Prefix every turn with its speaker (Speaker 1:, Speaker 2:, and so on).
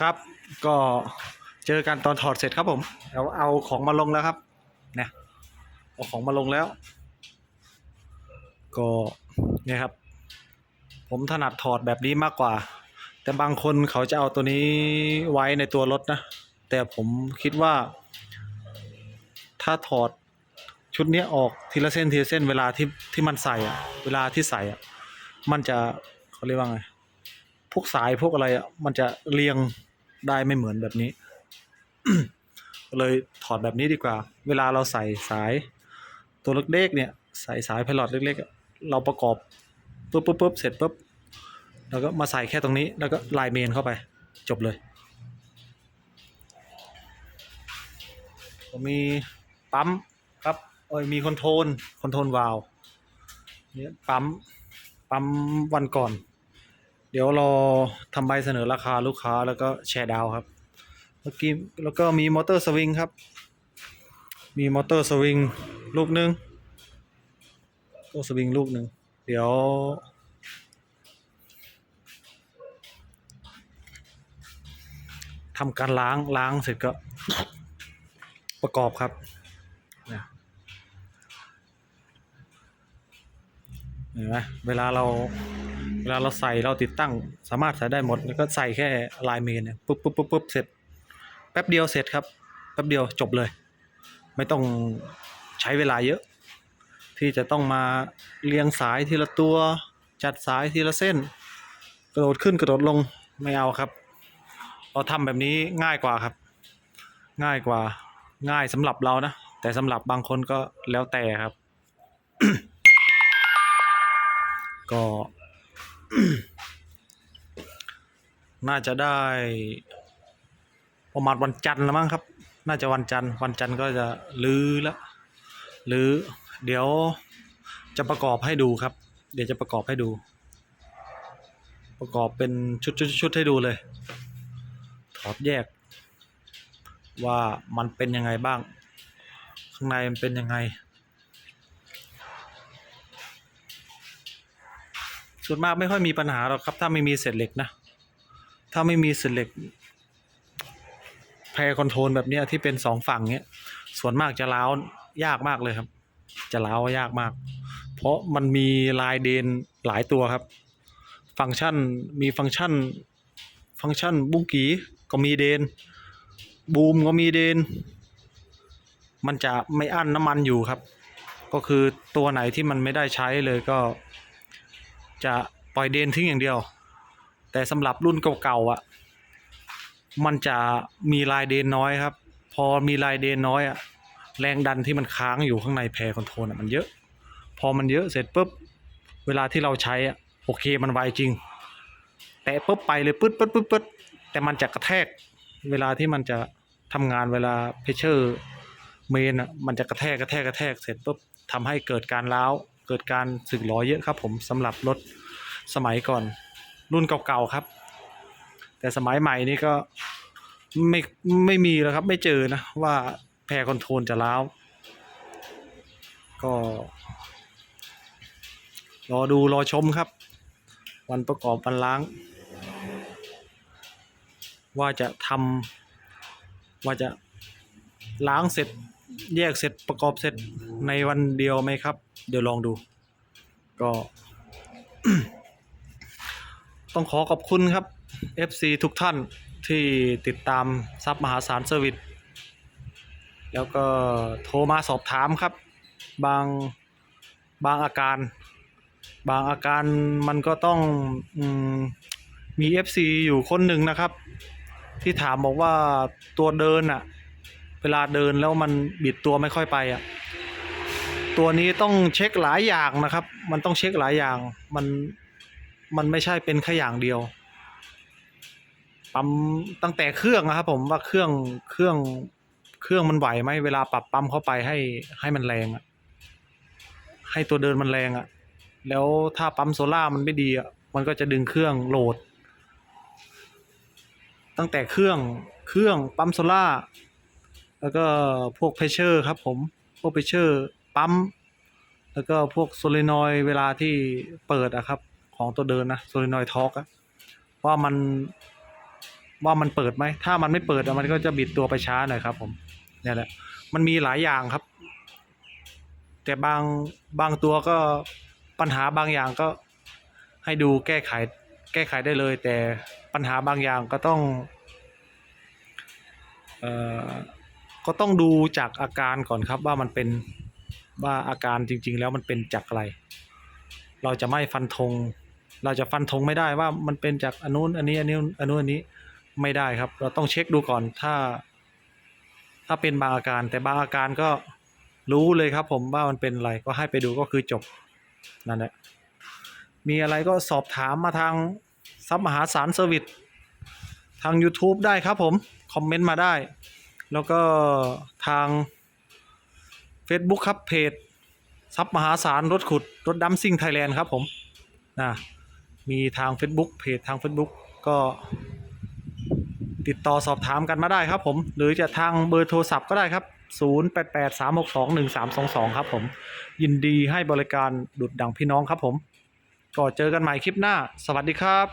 Speaker 1: ครับ ก็เจอกันตอนถอดเสร็จครับผมเราเอาของมาลงแล้วครับเนี่ยเอาของมาลงแล้ว ก็เนี่ยครับ ผมถนัดถอดแบบนี้มากกว่า แต่บางคนเขาจะเอาตัวนี้ไว้ในตัวรถนะ แต่ผมคิดว่า ถ้าถอดชุดนี้ออกทีละเส้นทีละเส้นเวลาที่ที่มันใส่อะเวลาที่ใส่อะมันจะเขาเรียกว่าไงพวกสายพวกอะไรอะมันจะเรียง ได้ไม่เหมือนแบบนี้ เลยถอดแบบนี้ดีกว่า เวลาเราใส่สายตัวเล็กๆเนี่ยใส่สายพลอตเล็กๆ เราประกอบปุ๊บปุ๊บปุ๊บเสร็จปุ๊บแล้วก็มาใส่แค่ตรงนี้ แล้วก็ลายเมนเข้าไปจบเลยมีปั๊มครับเอ้ยมีคอนโทรลคอนโทรลวาล์วเนี่ยปั๊มปั๊มวันก่อน เดี๋ยวรอทำใบเสนอราคาลูกค้าแล้วก็แชร์ดาวครับเมื่อกี้แล้วก็มีมอเตอร์สวิงครับ มีมอเตอร์สวิงลูกหนึ่งตอร์สวิงลูกหนึ่งเดี๋ยว ทำการล้างล้างเสร็จก็ประกอบครับเห็นไหมเวลาเรา เวลาเราใส่เราติดตั้งสามารถใส่ได้หมด แล้วก็ใส่แค่ลายเมนเนี่ยปุ๊บปุ๊บปุ๊บปุ๊บเสร็จแป๊บเดียวเสร็จครับแป๊บเดียวจบเลย ไม่ต้องใช้เวลาเยอะ ที่จะต้องมาเรียงสายทีละตัว จัดสายทีละเส้น กระโดดขึ้นกระโดดลงไม่เอาครับ เราทำแบบนี้ง่ายกว่าครับ ง่ายกว่าง่ายสำหรับเรานะ แต่สำหรับบางคนก็แล้วแต่ครับ ก็ น่าจะได้ ประมาณวันจันทร์แล้วมั้งครับ น่าจะวันจันทร์วันจันทร์ก็จะลื้อแล้วหรือเดี๋ยวจะประกอบให้ดูครับ เดี๋ยวจะประกอบให้ดู ประกอบเป็นชุดชุดชุดให้ดูเลย ถอดแยก ว่ามันเป็นยังไงบ้าง ข้างในมันเป็นยังไง ส่วนมากไม่ค่อยมีปัญหาหรอกครับ ถ้าไม่มีเศษเหล็กนะ ถ้าไม่มีเศษเหล็กแพรคอนโทรลแบบนี้ที่เป็นสองฝั่งเนี้ย ส่วนมากจะล้าวยากมากเลยครับ จะล้าวยากมาก เพราะมันมีลายเดนหลายตัวครับ ฟังก์ชันมีฟังก์ชัน ฟังก์ชันบุ้งกีก็มีเดน บูมก็มีเดน มันจะไม่อั้นน้ำมันอยู่ครับ ก็คือตัวไหนที่มันไม่ได้ใช้เลยก็ จะปล่อยเดนทิ้งอย่างเดียว แต่สำหรับรุ่นเก่าๆอะ มันจะมีลายเดนน้อยครับ พอมีลายเดนน้อยอะแรงดันที่มันค้างอยู่ข้างในแพรคอนโทรลอะมันเยอะ พอมันเยอะเสร็จปุ๊บเวลาที่เราใช้อะโอเคมันไวจริง แต่ปุ๊บไปเลยปึ๊ดปึ๊ดปึ๊ดปึ๊ดแต่มันจะกระแทก เวลาที่มันจะทำงานเวลาเพชเชอร์เมนอะมันจะกระแทกกระแทกกระแทกเสร็จปุ๊บทำให้เกิดการร้าว เกิดการสึกหรอเยอะครับผมสำหรับรถสมัยก่อนรุ่นเก่าๆครับ แต่สมัยใหม่นี่ก็ไม่ไม่มีแล้วครับ ไม่เจอนะว่าแพรคอนโทรลจะร้าวก็รอดูรอชมครับ วันประกอบวันล้าง ว่าจะทำว่าจะล้างเสร็จ แยกเสร็จประกอบเสร็จในวันเดียวไหมครับ เดี๋ยวลองดู ก็ ต้องขอขอบคุณครับ FC ทุกท่านที่ติดตามซับมหาสารเซอร์วิสแล้วก็โทรมาสอบถามครับ บางบางอาการ บางอาการมันก็ต้องอมมี FC อยู่คนหนึ่งนะครับ ที่ถามบอกว่าตัวเดินอะ เวลาเดินแล้วมันบิดตัวไม่ค่อยไปอะตัวนี้ต้องเช็คหลายอย่างนะครับ มันต้องเช็คหลายอย่างมันมันไม่ใช่เป็นแค่อย่างเดียวปั๊มตั้งแต่เครื่องนะครับ ผมว่าเครื่องเครื่องเครื่องมันไหวไหมเวลาปรับปั๊มเข้าไปให้ให้มันแรงอะให้ตัวเดินมันแรงอะแล้วถ้าปั๊มโซล่ามันไม่ดีอะมันก็จะดึงเครื่องโหลด ตั้งแต่เครื่องเครื่องปั๊มโซล่า แล้วก็พวกเพชเชอร์ครับผมพวกเพชเชอร์ปั๊มแล้วก็พวกโซลินอยเวลาที่เปิดอะครับ ของตัวเดินนะโซลินอยทอร์กอะว่ามันว่ามันเปิดไหม ถ้ามันไม่เปิดอะมันก็จะบิดตัวไปช้าหน่อยครับ ผมเนี่ยแหละ มันมีหลายอย่างครับ แต่บางบางตัวก็ปัญหาบางอย่างก็ให้ดูแก้ไข แก้ไขได้เลย แต่ปัญหาบางอย่างก็ต้อง เอ่อ ก็ต้องดูจากอาการก่อนครับว่ามันเป็นว่าอาการจริง ๆ แล้วมันเป็นจากอะไร เราจะไม่ฟันธง เราจะฟันธงไม่ได้ว่ามันเป็นจากอนนุนอันนี้อันนี้อันนู้นอันนี้ไม่ได้ครับ เราต้องเช็คดูก่อนถ้า ถ้าเป็นบางอาการ แต่บางอาการก็รู้เลยครับ ผมว่ามันเป็นอะไรก็ให้ไปดูก็คือจบนั่นแหละมีอะไรก็สอบถามมาทางซับมหาสารเซอร์วิสทาง YouTube ได้ครับผม คอมเมนต์มาได้ แล้วก็ทาง Facebook ครับเพจซับมหาสารรถขุด รถดัมซิ่งไทยแลนด์ครับผมนะมีทาง Facebook เพจทาง Facebook ก็ติดต่อสอบถามกันมาได้ครับผม หรือจะทางเบอร์โทรศัพท์ก็ได้ครับ 0883621322 ครับผม ยินดีให้บริการดุดดังพี่น้องครับผม ก็เจอกันใหม่คลิปหน้า สวัสดีครับ